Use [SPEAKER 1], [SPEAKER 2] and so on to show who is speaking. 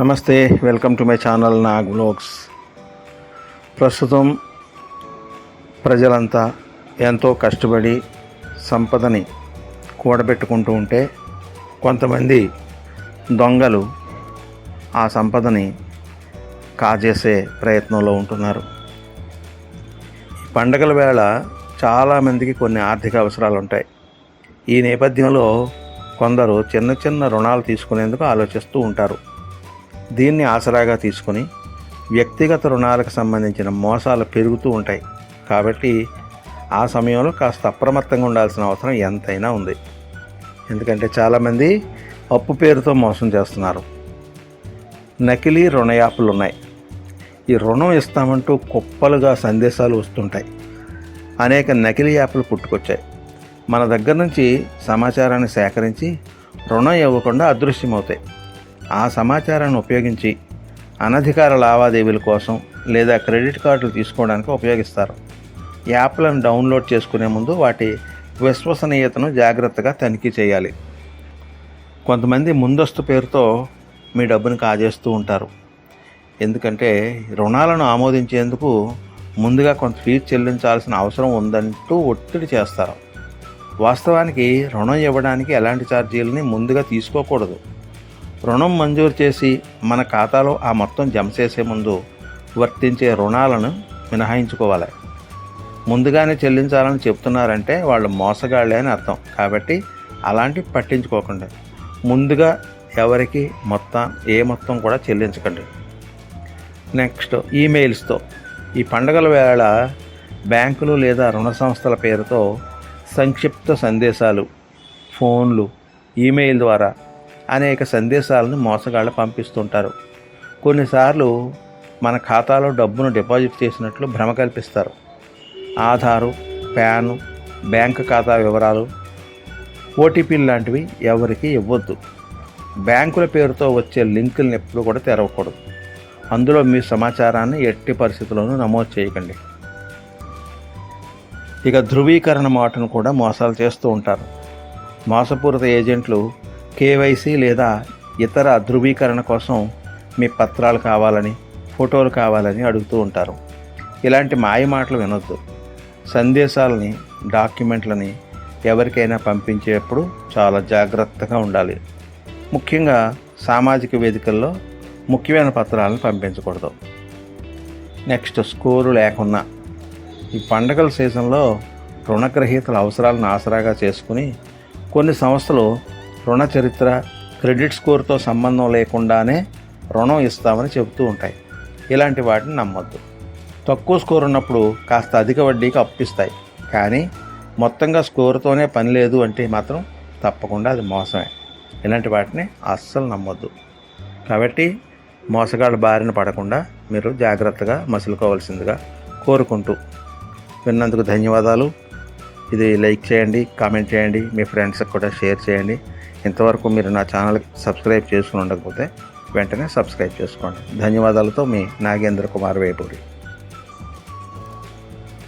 [SPEAKER 1] నమస్తే welcome to my channel Nag blogs. ప్రస్తుతం ప్రజలంతా ఎంతో కష్టపడి సంపదని కూడబెట్టుకుంటూ ఉంటే కొంతమంది దొంగలు ఆ సంపదని కాజేసే ప్రయత్నంలో ఉంటున్నారు. పండగల వేళ చాలామందికి కొన్ని ఆర్థిక అవసరాలు ఉంటాయి. ఈ నేపథ్యంలో కొందరు చిన్న చిన్న రుణాలు తీసుకునేందుకు ఆలోచిస్తూ ఉంటారు. దీన్ని ఆసరాగా తీసుకుని వ్యక్తిగత రుణాలకు సంబంధించిన మోసాలు పెరుగుతూ ఉంటాయి. కాబట్టి ఆ సమయంలో కాస్త అప్రమత్తంగా ఉండాల్సిన అవసరం ఎంతైనా ఉంది. ఎందుకంటే చాలామంది అప్పు పేరుతో మోసం చేస్తున్నారు. నకిలీ రుణ యాప్లు ఉన్నాయి. ఈ రుణం ఇస్తామంటూ కుప్పలుగా సందేశాలు వస్తుంటాయి. అనేక నకిలీ యాప్లు పుట్టుకొచ్చాయి. మన దగ్గర నుంచి సమాచారాన్ని సేకరించి రుణం ఇవ్వకుండా అదృశ్యమవుతాయి. ఆ సమాచారాన్ని ఉపయోగించి అనధికార లావాదేవీల కోసం లేదా క్రెడిట్ కార్డులు తీసుకోవడానికి ఉపయోగిస్తారు. యాప్లను డౌన్లోడ్ చేసుకునే ముందు వాటి విశ్వసనీయతను జాగ్రత్తగా తనిఖీ చేయాలి. కొంతమంది ముందస్తు పేరుతో మీ డబ్బుని కాజేస్తూ ఉంటారు. ఎందుకంటే రుణాలను ఆమోదించేందుకు ముందుగా కొంత ఫీజు చెల్లించాల్సిన అవసరం ఉందంటూ ఒత్తిడి చేస్తారు. వాస్తవానికి రుణం ఇవ్వడానికి ఎలాంటి ఛార్జీలని ముందుగా తీసుకోకూడదు. రుణం మంజూరు చేసి మన ఖాతాలో ఆ మొత్తం జమ చేసే ముందు వర్తించే రుణాలను మినహాయించుకోవాలి. ముందుగానే చెల్లించాలని చెప్తున్నారంటే వాళ్ళు మోసగాళ్ళే అని అర్థం. కాబట్టి అలాంటి పట్టించుకోకండి. ముందుగా ఎవరికి మొత్తం ఏ మొత్తం కూడా చెల్లించకండి. నెక్స్ట్ ఈమెయిల్స్తో. ఈ పండగల వేళ బ్యాంకులు లేదా రుణ సంస్థల పేరుతో సంక్షిప్త సందేశాలు ఫోన్లు ఈమెయిల్ ద్వారా అనేక సందేశాలను మోసగాళ్ళు పంపిస్తుంటారు. కొన్నిసార్లు మన ఖాతాలో డబ్బును డిపాజిట్ చేసినట్లు భ్రమ కల్పిస్తారు. ఆధారు ప్యాను బ్యాంక్ ఖాతా వివరాలు ఓటీపీలు లాంటివి ఎవరికి ఇవ్వద్దు. బ్యాంకుల పేరుతో వచ్చే లింకులను ఎప్పుడు కూడా తెరవకూడదు. అందులో మీ సమాచారాన్ని ఎట్టి పరిస్థితుల్లోనూ నమోదు చేయకండి. ఇక ధృవీకరణ మాటను కూడా మోసాలు చేస్తూ ఉంటారు. మోసపూరిత ఏజెంట్లు కేవైసీ లేదా ఇతర ధృవీకరణ కోసం మీ పత్రాలు కావాలని ఫోటోలు కావాలని అడుగుతూ ఉంటారు. ఇలాంటి మాయ మాటలు వినొద్దు. సందేశాలని డాక్యుమెంట్లని ఎవరికైనా పంపించేటప్పుడు చాలా జాగ్రత్తగా ఉండాలి. ముఖ్యంగా సామాజిక వేదికల్లో ముఖ్యమైన పత్రాలను పంపించకూడదు. నెక్స్ట్ స్కోరు లేకున్నా. ఈ పండగల సీజన్లో రుణగ్రహీతల అవసరాలను ఆసరాగా చేసుకుని కొన్ని సంస్థలు రుణ చరిత్ర క్రెడిట్ స్కోర్తో సంబంధం లేకుండానే రుణం ఇస్తామని చెబుతూ ఉంటాయి. ఇలాంటి వాటిని నమ్మొద్దు. తక్కువ స్కోర్ ఉన్నప్పుడు కాస్త అధిక వడ్డీకి అప్పిస్తాయి. కానీ మొత్తంగా స్కోరుతోనే పని లేదు అంటే మాత్రం తప్పకుండా అది మోసమే. ఇలాంటి వాటిని అస్సలు నమ్మొద్దు. కాబట్టి మోసగాళ్ళ బారిన పడకుండా మీరు జాగ్రత్తగా మసులుకోవాల్సిందిగా కోరుకుంటూ విన్నందుకు ధన్యవాదాలు. ఇది లైక్ చేయండి కామెంట్ చేయండి మీ ఫ్రెండ్స్కి కూడా షేర్ చేయండి. ఇంతవరకు మీరు నా ఛానల్ సబ్స్క్రైబ్ చేసుకుని ఉండకపోతే వెంటనే సబ్స్క్రైబ్ చేసుకోండి. ధన్యవాదాలతో మీ నాగేంద్ర కుమార్ వేపూరి